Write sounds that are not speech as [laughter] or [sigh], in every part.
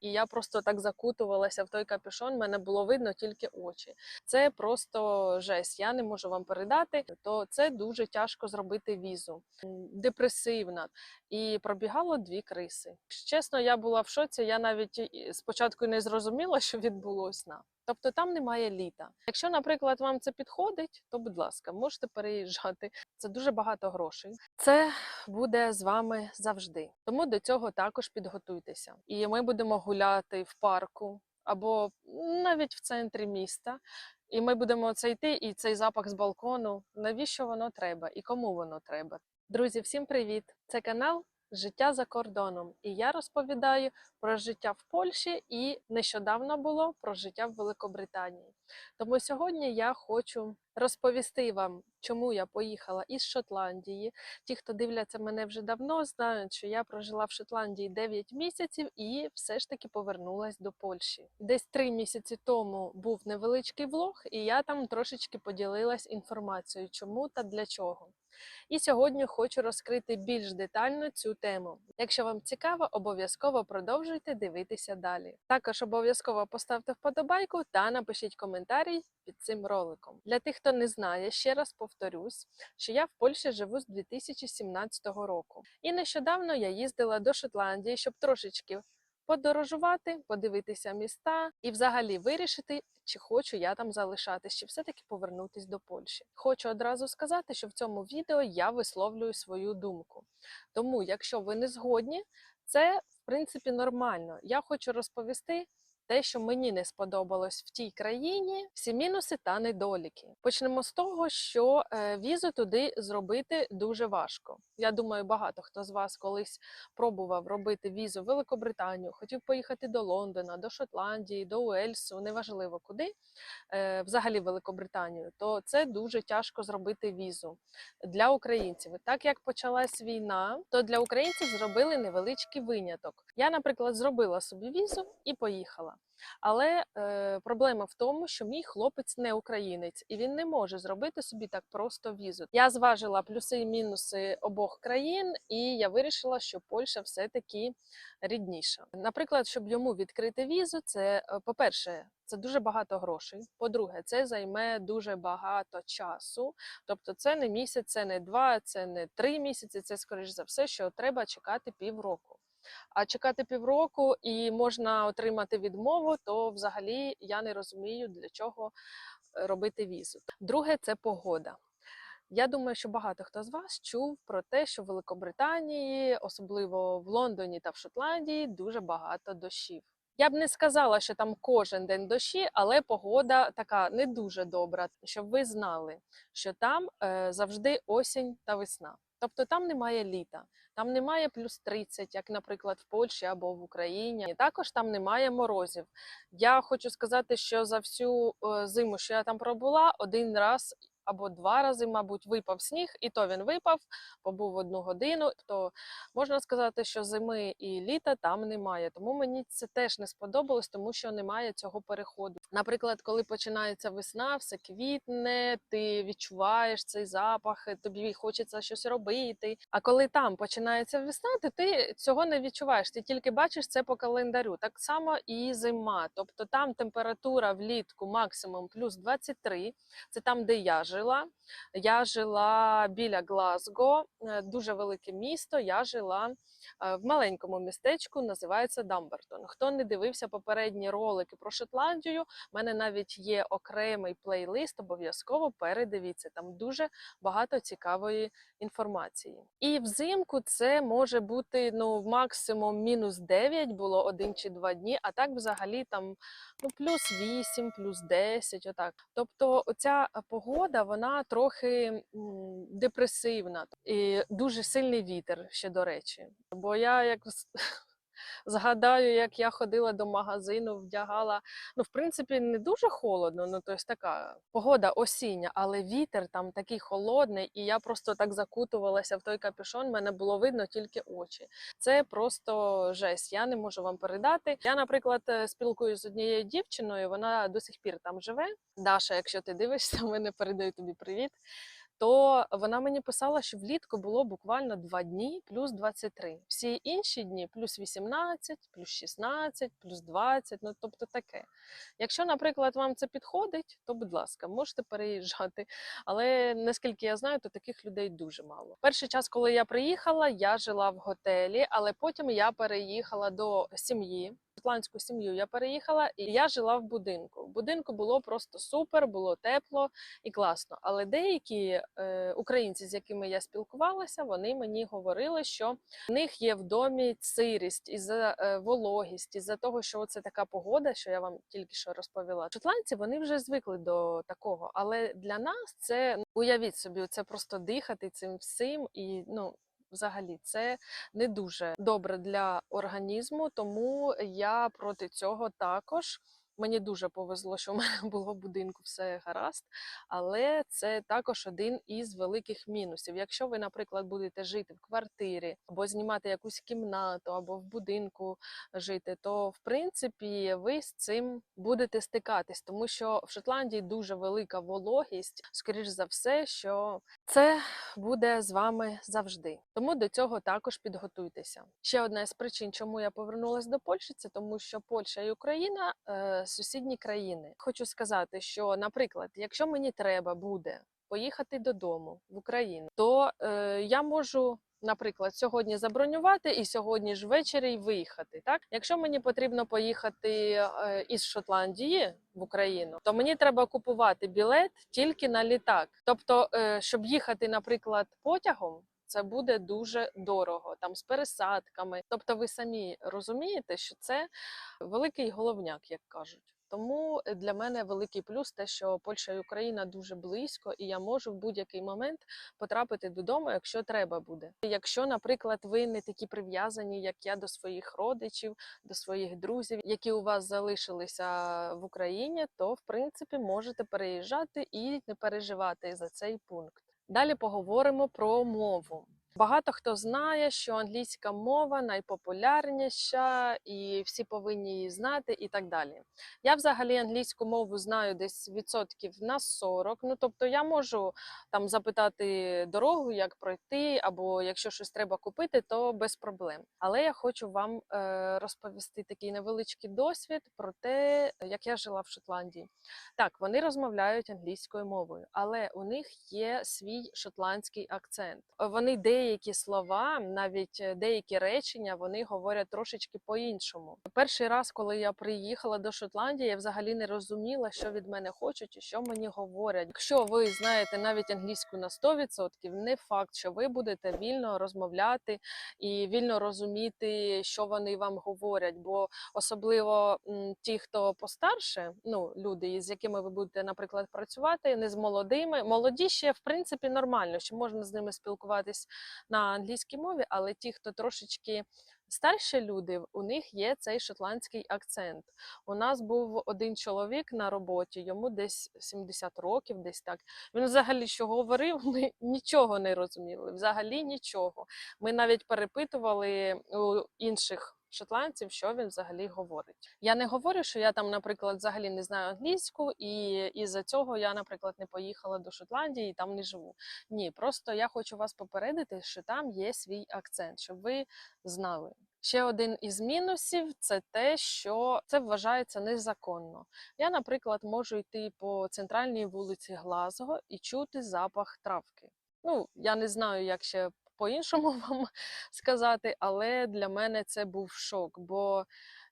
І я просто так закутувалася в той капюшон, мене було видно тільки очі. Це просто жесть. Я не можу вам передати. То це дуже тяжко зробити візу. Депресивна. І пробігало дві криси. Чесно, я була в шоці. Я навіть спочатку не зрозуміла, що відбулося. Тобто там немає літа. Якщо, наприклад, вам це підходить, то будь ласка, можете переїжджати. Це дуже багато грошей. Це буде з вами завжди. Тому до цього також підготуйтеся. І ми будемо гуляти в парку або навіть в центрі міста. І ми будемо це йти, і цей запах з балкону. Навіщо воно треба і кому воно треба? Друзі, всім привіт! Це канал Життя за кордоном. І я розповідаю про життя в Польщі і нещодавно було про життя в Великобританії. Тому сьогодні я хочу розповісти вам, чому я поїхала із Шотландії. Ті, хто дивляться мене вже давно, знають, що я прожила в Шотландії 9 місяців і все ж таки повернулась до Польщі. Десь три місяці тому був невеличкий влог, і я там трошечки поділилась інформацією, чому та для чого. І сьогодні хочу розкрити більш детально цю тему. Якщо вам цікаво, обов'язково продовжуйте дивитися далі. Також обов'язково поставте вподобайку та напишіть коментарі під цим роликом. Для тих, хто не знає, ще раз повторюсь, що я в Польщі живу з 2017 року. І нещодавно я їздила до Шотландії, щоб трошечки подорожувати, подивитися міста і взагалі вирішити, чи хочу я там залишатись, чи все-таки повернутись до Польщі. Хочу одразу сказати, що в цьому відео я висловлюю свою думку. Тому, якщо ви не згодні, це в принципі нормально. Я хочу розповісти. Те, що мені не сподобалось в тій країні, всі мінуси та недоліки. Почнемо з того, що е, візу туди зробити дуже важко. Я думаю, багато хто з вас колись пробував робити візу в Великобританію, хотів поїхати до Лондона, до Шотландії, до Уельсу, неважливо куди, е, взагалі Великобританію, то це дуже тяжко зробити візу для українців. Так як почалась війна, то для українців зробили невеличкий виняток. Я, наприклад, зробила собі візу і поїхала. Але е, проблема в тому, що мій хлопець не українець, і він не може зробити собі так просто візу. Я зважила плюси і мінуси обох країн, і я вирішила, що Польща все-таки рідніша. Наприклад, щоб йому відкрити візу, це е, по-перше, це дуже багато грошей. По-друге, це займе дуже багато часу. Тобто, це не місяць, це не два, це не три місяці. Це скоріш за все, що треба чекати півроку. А чекати півроку і можна отримати відмову, то взагалі я не розумію, для чого е, робити візу. Друге це погода. Я думаю, що багато хто з вас чув про те, що в Великобританії, особливо в Лондоні та в Шотландії, дуже багато дощів. Я б не сказала, що там кожен день дощі, але погода така не дуже добра, щоб ви знали, що там е, завжди осінь та весна. Тобто там немає літа, там немає плюс 30, як, наприклад, в Польщі або в Україні. І також там немає морозів. Я хочу сказати, що за всю е, зиму, що я там пробула, один раз або два рази, мабуть, випав сніг, і то він випав, побув одну годину. То можна сказати, що зими і літа там немає. Тому мені це теж не сподобалось, тому що немає цього переходу. Наприклад, коли починається весна, все квітне, ти відчуваєш цей запах, тобі хочеться щось робити. А коли там починається весна, то ти цього не відчуваєш. Ти тільки бачиш це по календарю. Так само і зима. Тобто там температура влітку максимум плюс 23, це там, де я жила. Я жила біля Глазго, е, дуже велике місто. Я жила е, в маленькому містечку, називається Дамбертон. Хто не дивився попередні ролики про Шотландію, в мене навіть є окремий плейлист, обов'язково передивіться. Там дуже багато цікавої інформації. І взимку це може бути ну максимум мінус 9, було один чи два дні, а так взагалі там ну плюс 8, плюс 10, отак. Тобто оця погода, вона трохи депресивна і дуже сильний вітер ще до речі. Бо я як [laughs] згадаю, як я ходила до магазину, вдягала. Ну, в принципі, не дуже холодно, ну тобто така погода осіння, але вітер там такий холодний, і я просто так закутувалася в той капюшон, мене було видно тільки очі. Це просто жесть. Я не можу вам передати. Я, наприклад, е, спілкуюся з однією дівчиною, вона до сих пір там живе. Даша, якщо ти дивишся, [laughs] мене передаю тобі привіт. То вона мені писала, що влітку було буквально 2 дні плюс 23. Всі інші дні плюс 18, плюс 16, плюс 20, ну тобто таке. Якщо, наприклад, вам це підходить, то будь ласка, можете переїжджати. Але наскільки я знаю, то таких людей дуже мало. Перший час, коли я приїхала, я жила в готелі, але потім я переїхала до сім'ї. Шотландську сім'ю я переїхала, і я жила в будинку. В будинку було просто супер, було тепло і класно. Але деякі е, українці, з якими я спілкувалася, вони мені говорили, що в них є в домі сирість із-за е, вологість, із-за того, що це така погода, що я вам тільки що розповіла. Шотландці вони вже звикли до такого, але для нас це ну, уявіть собі, це просто дихати цим всім і ну. Взагалі, це не дуже добре для організму, тому я проти цього також. Мені дуже повезло, що в мене [laughs] було в будинку все гаразд, але це також один із великих мінусів. Якщо ви, наприклад, будете жити в квартирі або знімати якусь кімнату, або в будинку жити, то в принципі ви з цим будете стикатись, тому що в Шотландії дуже велика вологість, скоріш за все, що це буде з вами завжди. Тому до цього також підготуйтеся. Ще одна з причин, чому я повернулася до Польщі, це тому, що Польща і Україна е, сусідні країни. Хочу сказати, що, наприклад, якщо мені треба буде поїхати додому в Україну, то е, я можу. Наприклад, сьогодні забронювати і сьогодні ж ввечері й виїхати. Так, якщо мені потрібно поїхати е, із Шотландії в Україну, то мені треба купувати білет тільки на літак. Тобто, е, щоб їхати, наприклад, потягом, це буде дуже дорого, там з пересадками. Тобто, ви самі розумієте, що це великий головняк, як кажуть. Тому е, для мене великий плюс те, що Польща і Україна дуже близько, і я можу в будь-який момент потрапити додому, якщо треба буде. Якщо, наприклад, ви не такі прив'язані, як я до своїх родичів, до своїх друзів, які у вас залишилися в Україні, то в принципі можете переїжджати і не переживати за цей пункт. Далі поговоримо про мову. Багато хто знає, що англійська мова найпопулярніша, і всі повинні її знати, і так далі. Я взагалі англійську мову знаю десь відсотків на 40. Ну тобто я можу там запитати дорогу, як пройти, або якщо щось треба купити, то без проблем. Але я хочу вам е, розповісти такий невеличкий досвід про те, як я жила в Шотландії. Так, вони розмовляють англійською мовою, але у них є свій шотландський акцент. Вони деякі слова, навіть е, деякі речення, вони говорять трошечки по-іншому. Перший раз, коли я приїхала до Шотландії, я взагалі не розуміла, що від мене хочуть і що мені говорять. Якщо ви знаєте навіть англійську на 100%, не факт, що ви будете вільно розмовляти і вільно розуміти, що вони вам говорять. Бо особливо ті, хто постарше, ну люди, з якими ви будете, наприклад, працювати, не з молодими. Молоді ще в принципі нормально, що можна з ними спілкуватись на англійській мові, але ті, хто трошечки старші люди, у них є цей шотландський акцент. У нас був один чоловік на роботі, йому десь 70 років, десь так. Він взагалі що говорив, [laughs] ми нічого не розуміли. Взагалі нічого. Ми навіть перепитували у інших. Шотландців, що він взагалі говорить. Я не говорю, що я там, наприклад, взагалі не знаю англійську, і із-за цього я, наприклад, не поїхала до Шотландії і там не живу. Ні, просто я хочу вас попередити, що там є свій акцент, щоб ви знали. Ще один із мінусів це те, що це вважається незаконно. Я, наприклад, можу йти по центральній вулиці Глазго і чути запах травки. Ну, я не знаю, як ще по-іншому [laughs] вам сказати, але для мене це був шок. Бо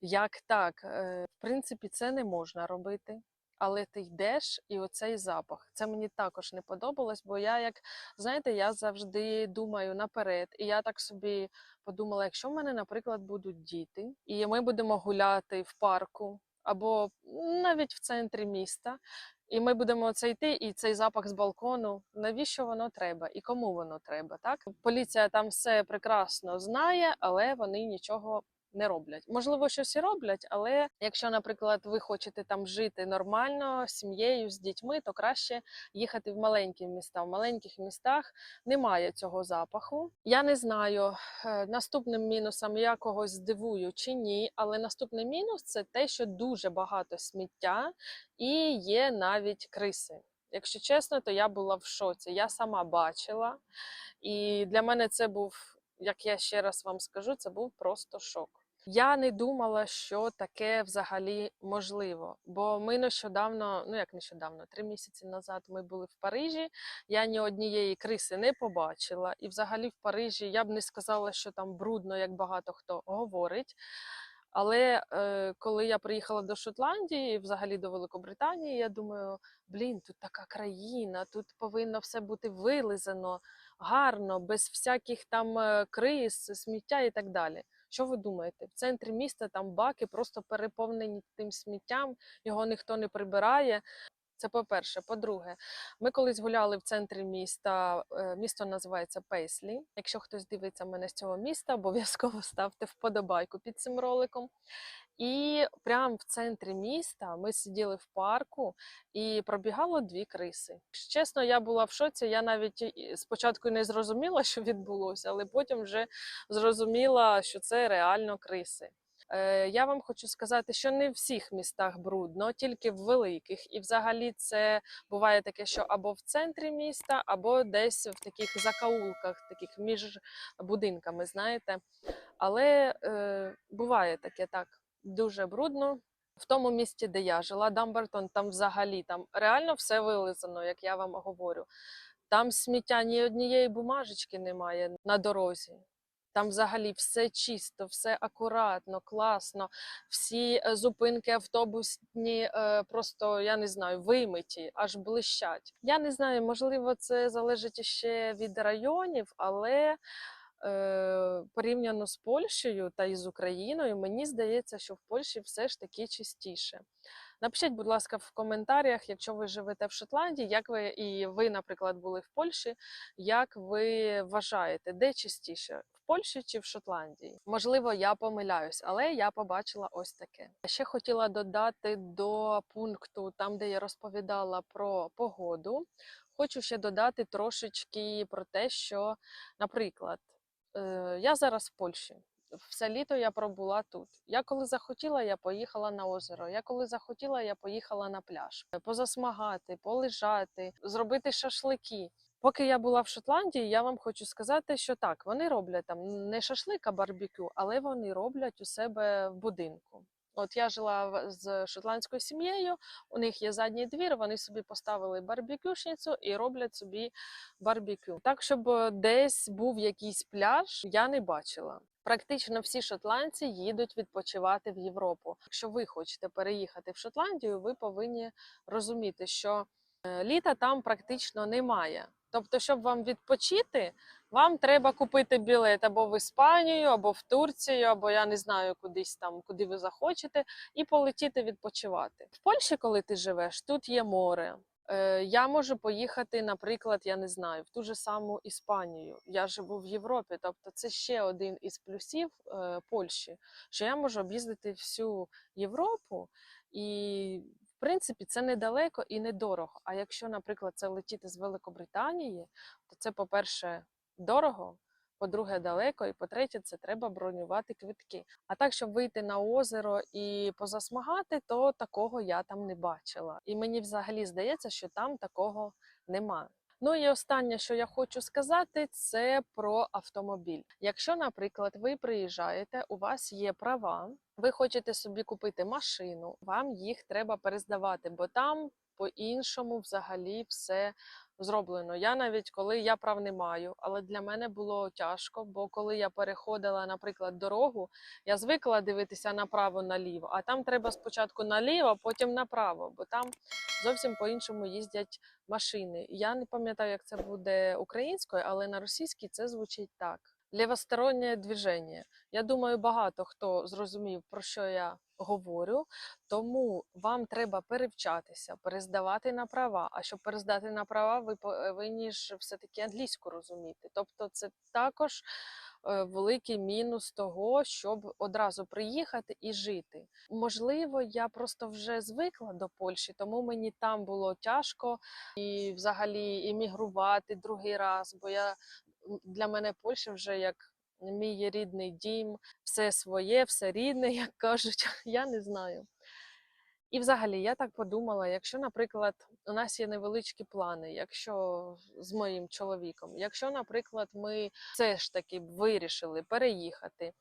як так, Е, в принципі, це не можна робити. Але ти йдеш, і оцей запах. Це мені також не подобалось, бо я, як знаєте, я завжди думаю наперед. І я так собі подумала: якщо в мене, наприклад, будуть діти, і ми будемо гуляти в парку або навіть в центрі міста, і ми будемо це йти, і цей запах з балкону. Навіщо воно треба і кому воно треба? Так поліція там все прекрасно знає, але вони нічого. Не роблять, можливо, щось і роблять, але якщо, наприклад, ви хочете там жити нормально з сім'єю, з дітьми, то краще їхати в маленькі міста. В маленьких містах немає цього запаху. Я не знаю е, наступним мінусом я когось здивую чи ні, але наступний мінус це те, що дуже багато сміття і є навіть криси. Якщо чесно, то я була в шоці. Я сама бачила, і для мене це був, як я ще раз вам скажу, це був просто шок. Я не думала, що таке взагалі можливо. Бо ми нещодавно, ну як нещодавно, три місяці назад ми були в Парижі. Я ні однієї криси не побачила. І взагалі в Парижі я б не сказала, що там брудно, як багато хто говорить. Але е, коли я приїхала до Шотландії, взагалі до Великобританії, я думаю, блін, тут така країна, тут повинно все бути вилизано, гарно, без всяких там е, крис, сміття і так далі. Що ви думаєте? В центрі міста там баки просто переповнені тим сміттям, його ніхто не прибирає. Це по-перше. По-друге, ми колись гуляли в центрі міста. е, Місто називається Пейслі. Якщо хтось дивиться мене з цього міста, [laughs] обов'язково ставте вподобайку під цим роликом. І прямо в центрі міста ми сиділи в парку і пробігало дві криси. Чесно, я була в шоці. Я навіть спочатку не зрозуміла, [laughs] що відбулося, але потім вже зрозуміла, що це реально криси. Е, Я вам хочу сказати, що не в всіх містах брудно, тільки в великих. І взагалі це буває таке, що або в центрі міста, або десь в таких закаулках, таких між будинками, знаєте. Але е, буває таке так, дуже брудно. В тому місті, де я жила, Дамбертон, там взагалі там реально все вилизано, як я вам говорю. Там сміття ні однієї бумажечки немає на дорозі. Там взагалі все чисто, все акуратно, класно. Всі е, зупинки автобусні е, просто я не знаю, вимиті, аж блищать. Я не знаю, можливо, це залежить ще від районів, але порівняно з Польщею та із Україною, мені здається, що в Польщі все ж таки чистіше. Напишіть, будь ласка, в коментарях, якщо ви живете в Шотландії, як ви і ви, наприклад, були в Польщі, як ви вважаєте, де чистіше? В Польщі чи в Шотландії? Можливо, я помиляюсь, але я побачила ось таке. Ще хотіла додати до пункту, там де я розповідала про погоду. Хочу ще додати трошечки про те, що, наприклад, е, я зараз в Польщі. Все літо я пробула тут. Я коли захотіла, я поїхала на озеро. Я коли захотіла, я поїхала на пляж. Позасмагати, полежати, зробити шашлики. Поки я була в Шотландії, я вам хочу сказати, що так, вони роблять там не шашлик, а барбекю, але вони роблять у себе в будинку. От я жила з шотландською сім'єю, у них є задній двір, вони собі поставили барбекюшницю і роблять собі барбекю. Так, щоб е, десь був якийсь пляж, я не бачила. Практично всі шотландці їдуть відпочивати в Європу. Якщо ви хочете переїхати в Шотландію, ви повинні розуміти, що е, літа там практично немає. Тобто, щоб вам відпочити, вам треба купити білет або в Іспанію, або в Турцію, або я не знаю кудись там, куди ви захочете, і полетіти відпочивати. В Польщі, коли ти живеш, тут є море. Е, Я можу поїхати, наприклад, я не знаю, в ту ж саму Іспанію. Я живу в Європі, тобто це ще один із плюсів е, Польщі, що я можу об'їздити всю Європу, і принципі це недалеко і недорого. А якщо, наприклад, це летіти з Великобританії, то це, по-перше, дорого. По-друге, далеко, і по-третє, це треба бронювати квитки. А так, щоб вийти на озеро і позасмагати, то такого я там не бачила. І мені взагалі здається, що там такого нема. Ну і останнє, що я хочу сказати, це про автомобіль. Якщо, наприклад, ви приїжджаєте, у вас є права, ви хочете собі купити машину, вам їх треба перездавати, бо там по-іншому взагалі все зроблено. Я навіть коли я прав не маю, але для мене було тяжко, бо коли я переходила, наприклад, дорогу, я звикла дивитися направо наліво, а там треба спочатку наліво, потім направо, бо там зовсім по-іншому їздять машини. Я не пам'ятаю, як це буде українською, але на російській це звучить так. Лівостороннє движення. Я думаю, багато хто зрозумів, про що я говорю. Тому вам треба перевчатися, перездавати на права. А щоб перездати на права, ви повинні ж все-таки англійську розуміти. Тобто, це також е, великий мінус того, щоб одразу приїхати і жити. Можливо, я просто вже звикла до Польщі, тому мені там було тяжко і взагалі іммігрувати другий раз, бо я для мене Польща вже як мій рідний дім, все своє, все рідне, [laughs] як кажуть. Я не знаю. І взагалі, я так подумала, якщо, наприклад, у нас є невеличкі плани, якщо з моїм чоловіком, якщо, наприклад, ми все ж таки вирішили переїхати,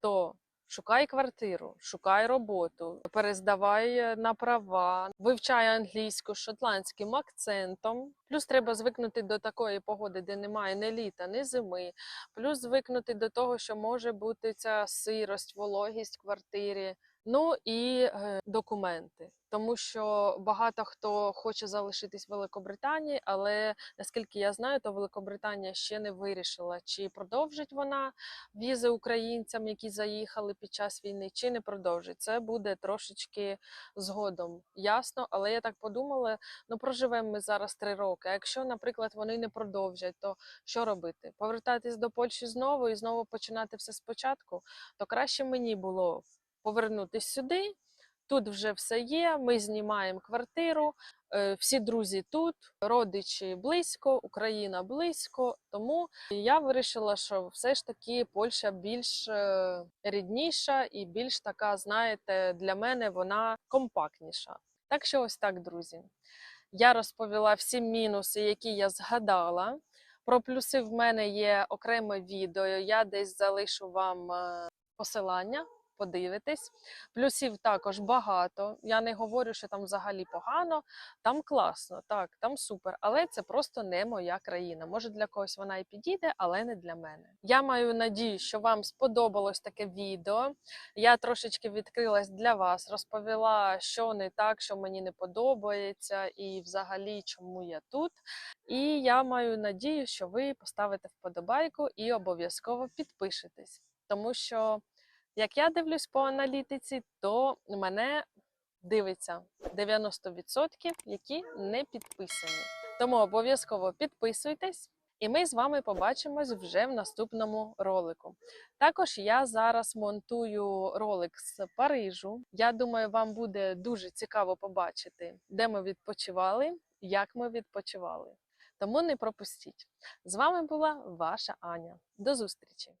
то шукай квартиру, шукай роботу, перездавай е, на права, вивчай англійську з шотландським акцентом. Плюс треба звикнути до такої погоди, де немає ні літа, ні зими. Плюс звикнути до того, що може бути ця сирость, вологість в квартирі. Ну і е, документи, тому що багато хто хоче залишитись в Великобританії, але наскільки я знаю, то Великобританія ще не вирішила, чи продовжить вона візи українцям, які заїхали під час війни, чи не продовжить. Це буде трошечки згодом ясно. Але я так подумала: ну проживемо ми зараз три роки. А якщо, наприклад, вони не продовжать, то що робити? Повертатись до Польщі знову і знову починати все спочатку, то краще мені було повернутися сюди. Тут вже все є. Ми знімаємо квартиру, е, всі друзі тут, родичі близько, Україна близько. Тому я вирішила, що все ж таки Польща більш е, рідніша і більш така, знаєте, для мене вона компактніша. Так що ось так, друзі. Я розповіла всі мінуси, які я згадала. Про плюси в мене є окреме відео. Я десь залишу вам е, посилання подивитесь. Плюсів також багато. Я не говорю, що там взагалі погано. Там класно, так, там супер. Але це просто не моя країна. Може для когось вона і підійде, але не для мене. Я маю надію, що вам сподобалось таке відео. Я трошечки відкрилась для вас, розповіла, що не так, що мені не подобається, і взагалі чому я тут. І я маю надію, що ви поставите вподобайку і обов'язково підпишетесь, тому що. Як я дивлюсь по аналітиці, то мене дивиться 90%, які не підписані. Тому обов'язково підписуйтесь, і ми з вами побачимось вже в наступному ролику. Також я зараз монтую ролик з Парижу. Я думаю, вам буде дуже цікаво побачити, де ми відпочивали, як ми відпочивали. Тому не пропустіть. З вами була ваша Аня. До зустрічі!